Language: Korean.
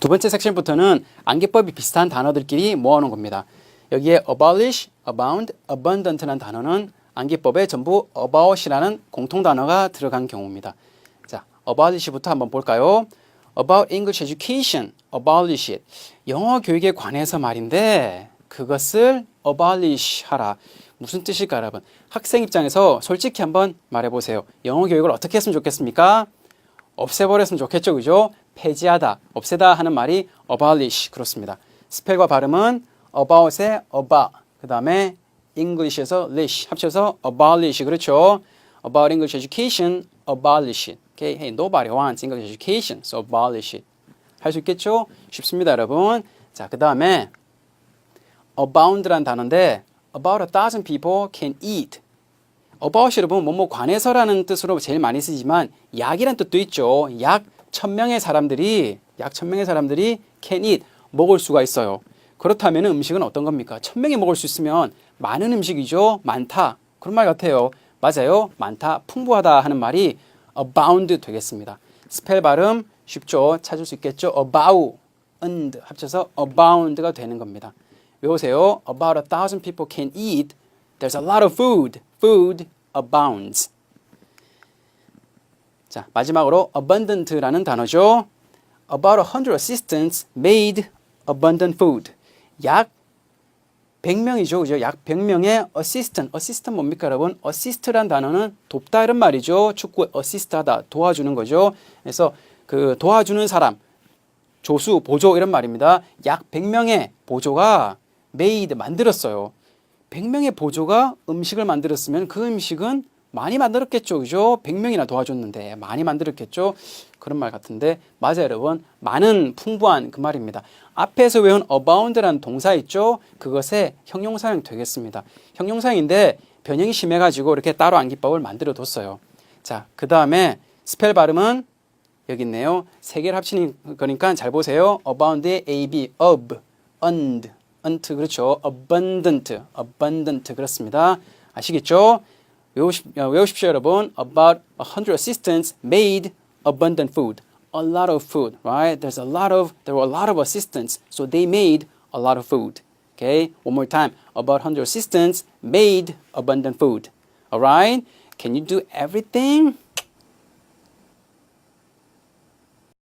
두 번째 섹션부터는 암기법이 비슷한 단어들끼리 모아놓은 겁니다. 여기에 abolish, abound, abundant라는 단어는 암기법에 전부 about이라는 공통 단어가 들어간 경우입니다. 자, abolish부터 한번 볼까요? About English education, abolish it. 영어 교육에 관해서 말인데 그것을 abolish 하라. 무슨 뜻일까 여러분? 학생 입장에서 솔직히 한번 말해보세요. 영어 교육을 어떻게 했으면 좋겠습니까? 없애버렸으면 좋겠죠, 그죠? 폐지하다, 없애다 하는 말이 abolish 그렇습니다. 스펠과 발음은 about의 about, 그 다음에 English에서 lish 합쳐서 abolish 그렇죠? About English education, abolish it. Okay, hey, nobody wants English education, so abolish it. 할 수 있겠죠? 쉽습니다, 여러분. 자, 그 다음에 abound란 단어인데 about a thousand people can eat. about 여러분 뭐뭐 관해서라는 뜻으로 제일 많이 쓰지만 약이란 뜻도 있죠. 약 천명의 사람들이 약 천명의 사람들이 can eat 먹을 수가 있어요. 그렇다면 음식은 어떤 겁니까? 천명이 먹을 수 있으면 많은 음식이죠. 많다. 그런 말 같아요. 맞아요. 많다, 풍부하다 하는 말이 abound 되겠습니다. 스펠 발음 쉽죠. 찾을 수 있겠죠. about and 합쳐서 abound가 되는 겁니다. 외우세요. About a thousand people can eat. There's a lot of food. Food abounds. 자, 마지막으로 abundant라는 단어죠. About a hundred assistants made abundant food. 약 100명이죠. 그죠? 약 100명의 assistant. assistant 뭡니까, 여러분? assist란 단어는 돕다 이런 말이죠. 축구에 assist하다, 도와주는 거죠. 그래서 그 도와주는 사람, 조수, 보조 이런 말입니다. 약 100명의 보조가 made 만들었어요. 100명의 보조가 음식을 만들었으면 그 음식은 많이 만들었겠죠. 그죠? 100명이나 도와줬는데 많이 만들었겠죠. 그런 말 같은데 맞아요, 여러분. 많은 풍부한 그 말입니다. 앞에서 외운 abound라는 동사 있죠? 그것의 형용사형 되겠습니다. 형용사형인데 변형이 심해 가지고 이렇게 따로 암기법을 만들어 뒀어요. 자, 그다음에 스펠 발음은 여기 있네요. 세 개를 합치는 거니까 잘 보세요. abound의 ab, of, und, unt 그렇죠. abundant, abundant 그렇습니다. 아시겠죠? 외우십, 어, 외우십시오, 여러분. About a hundred assistants made abundant food. A lot of food, right? There's a lot of, there were a lot of assistants, so they made a lot of food. Okay, one more time. About 100 assistants made abundant food. All right? Can you do everything?